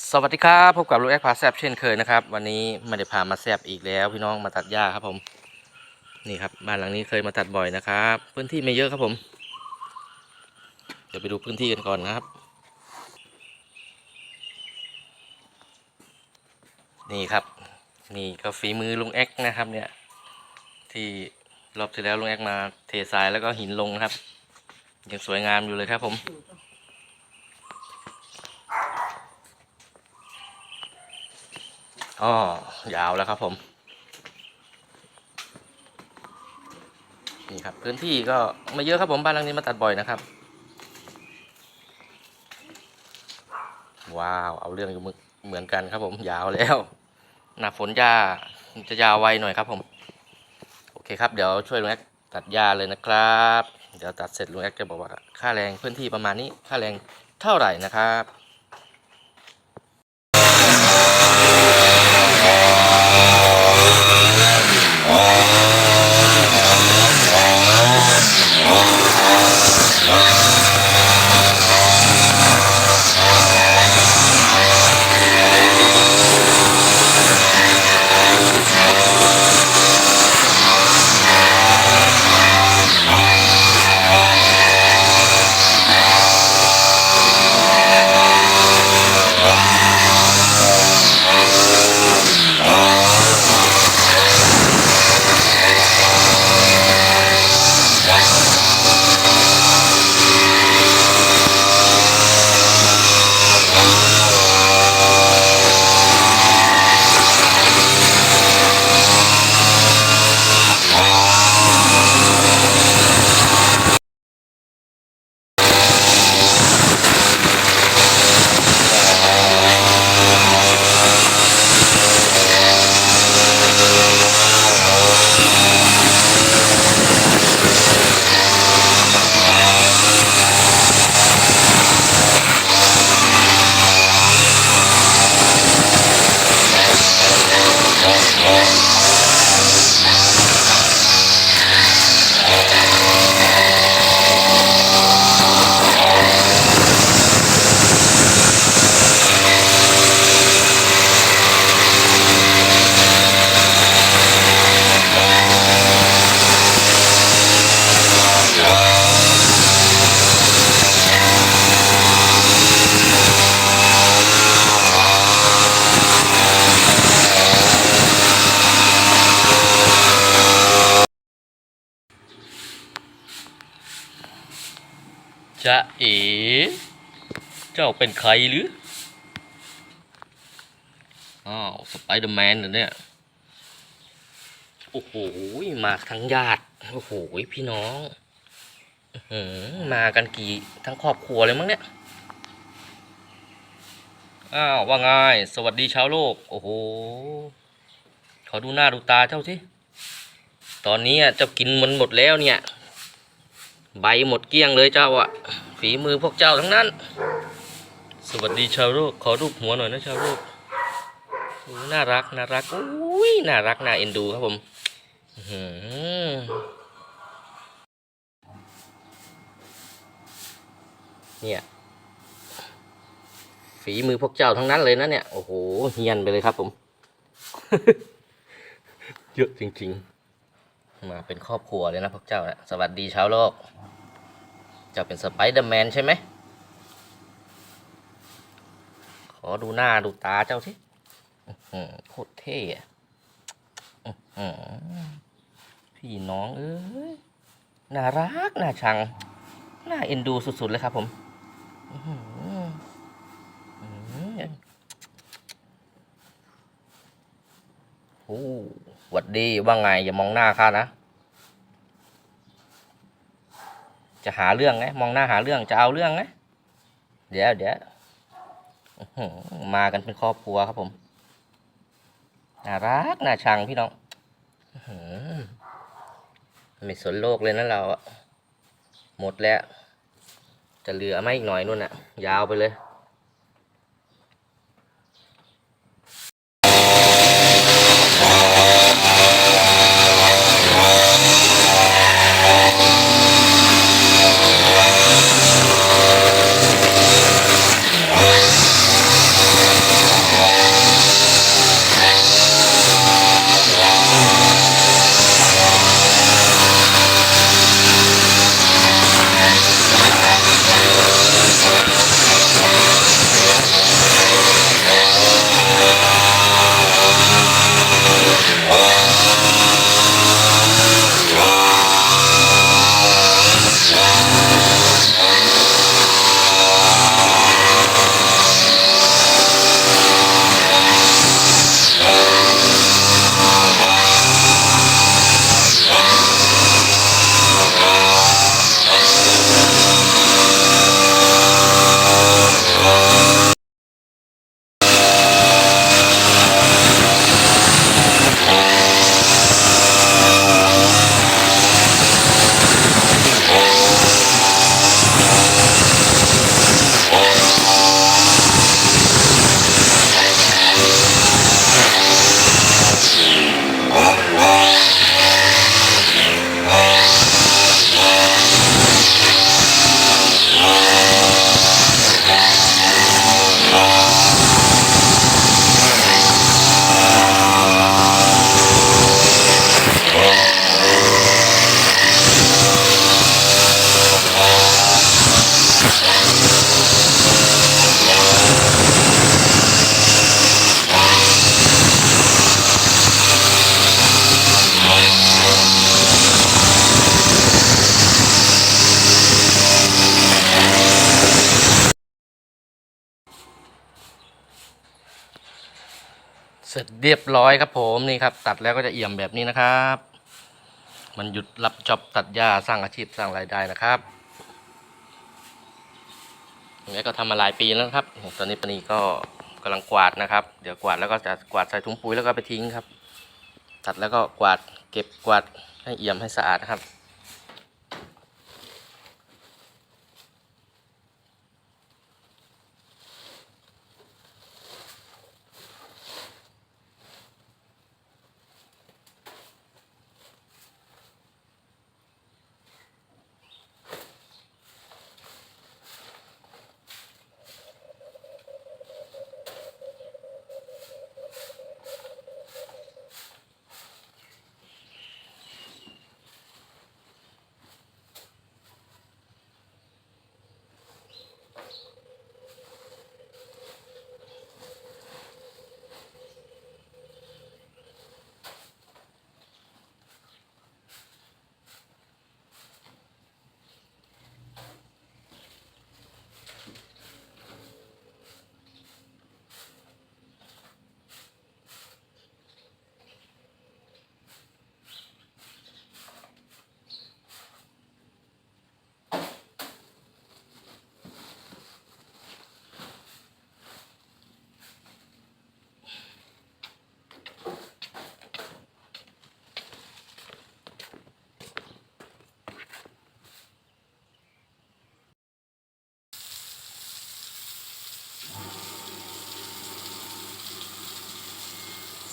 สวัสดีครับพบกับลูกแอคพาแซบเช่นเคยนะครับ วันนี้ไม่ได้พามาแซบอีกแล้ว พี่น้องมาตัดหญ้าครับผม นี่ครับบ้านหลังนี้เคยมาตัดบ่อยนะครับ พื้นที่ไม่เยอะครับผม เดี๋ยวไปดูพื้นที่กันก่อนนะครับ นี่ครับ นี่ก็ฝีมือลุงแอคนะครับ เนี่ย ที่รอบที่แล้วลุงแอคมาเททรายแล้วก็หินลงครับยังสวยงามอยู่เลยครับผม อ๋อยาวแล้วครับผม นี่ครับ พื้นที่ก็ไม่เยอะครับผมบ้านหลังนี้มาตัดบ่อยนะครับ ว้าว เอาเรื่องอยู่เหมือนกันครับผม ยาวแล้ว หน้าฝนหญ้าจะยาวไวหน่อยครับผม โอเคครับ เดี๋ยวช่วยลุงแอ๊กตัดหญ้าเลยนะครับ เดี๋ยวตัดเสร็จลุงแอ๊กจะบอกว่าค่าแรงพื้นที่ประมาณนี้ ค่าแรงเท่าไหร่นะครับ จะเอ๋เจ้าเป็นใครหรือ อ้าวสไปเดอร์แมนเหรอเนี่ย โอ้โห มาทั้งญาติ โอ้โห พี่น้องอมากันกี่ทั้งครอบครัวเลยมั้งเนี่ย อ้าวว่าไงสวัสดีชาวโลก โอ้โห ขอดูหน้าดูตาเจ้าสิ ตอนนี้อะเจ้ากินมันหมดแล้วเนี่ย ใบหมดเกลี้ยงเลยเจ้าอะฝีมือพวกเจ้าทั้งนั้น สวัสดีชาวโลกขอรูปหัวหน่อยนะชาวโลกน่ารักน่ารักอุ้ยน่ารักน่าเอ็นดูครับผมเนี่ย ฝีมือพวกเจ้าทั้งนั้นเลยนะเนี่ย โอ้โหเฮียนไปเลยครับผม เยอะจริง ๆ มาเป็นครอบครัวเลยนะพวกเจ้านะสวัสดีชาวโลก เจ้าเป็นสไปเดอร์แมนใช่ไหม ขอดูหน้าดูตาเจ้าสิโคตรเท่อะพี่น้องเอ้ย น่ารัก น่าชัง น่าเอ็นดูสุด ๆ เลยครับผมอื้อหืออื้อหือโอ้ หวัดดีว่าไงอย่ามองหน้าข้านะ จะหาเรื่องไงมองหน้าหาเรื่องจะเอาเรื่องไงเดี๋ยวเดี๋ยวมากันเป็นครอบครัวครับผมน่ารักน่าชังพี่น้องไม่สนโลกเลยนะเราอะหมดแล้ว จะเหลือไม่อีกหน่อยนู่นน่ะยาวไปเลย เสร็จเรียบร้อยครับผมนี่ครับ ตัดแล้วก็จะเอี่ยมแบบนี้นะครับ มันหยุดรับจ็อบตัดหญ้าสร้างอาชีพสร้างรายได้นะครับอย่างนี้ก็ทำมาหลายปีแล้วครับ ตอนนี้ปนีก็กำลังกวาดนะครับ เดี๋ยวกวาดแล้วก็จะกวาดใส่ถุงปุ๋ยแล้วก็ไปทิ้งครับ ตัดแล้วก็กวาดเก็บกวาดให้เอี่ยมให้สะอาดนะครับ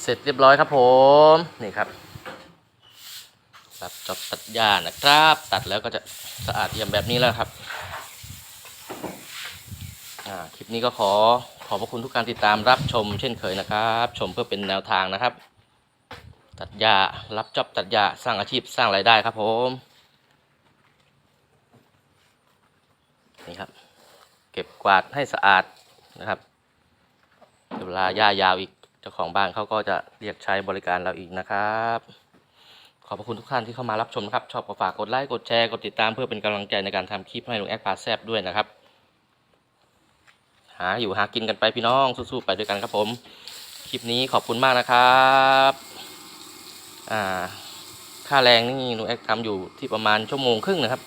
เสร็จเรียบร้อยครับผม นี่ครับรับจอบตัดหญ้านะครับ ตัดแล้วก็จะสะอาดเอี่ยมแบบนี้แล้วครับคลิปนี้ก็ขอขอบพระคุณทุกการติดตามรับชมเช่นเคยนะครับ ชมเพื่อเป็นแนวทางนะครับ ตัดหญ้ารับจอบตัดหญ้าสร้างอาชีพสร้างรายได้ครับผมนี่ครับ เก็บกวาดให้สะอาดนะครับเวลาหญ้ายาวอีก เจ้าของบ้านเขาก็จะเรียกใช้บริการเราอีกนะครับ ขอบพระคุณทุกท่านที่เข้ามารับชมนะครับ ชอบก็ฝากกดไลค์กดแชร์กดติดตามเพื่อเป็นกำลังใจในการทำคลิปให้ลุงแอคพาแซบด้วยนะครับ หาอยู่หากินกันไปพี่น้องสู้ๆไปด้วยกันครับผม คลิปนี้ขอบคุณมากนะครับอ่าค่าแรงนี่ลุงแอคทำอยู่ที่ประมาณชั่วโมงครึ่งนะครับ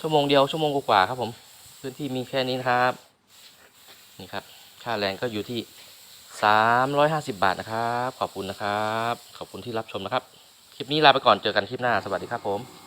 ชั่วโมงเดียวชั่วโมงกว่าครับผมพื้นที่มีแค่นี้นะครับนี่ครับ ค่าแรงก็อยู่ที่ 350 บาทนะครับ ขอบคุณนะครับ ขอบคุณที่รับชมนะครับ คลิปนี้ลาไปก่อนเจอกันคลิปหน้า สวัสดีครับผม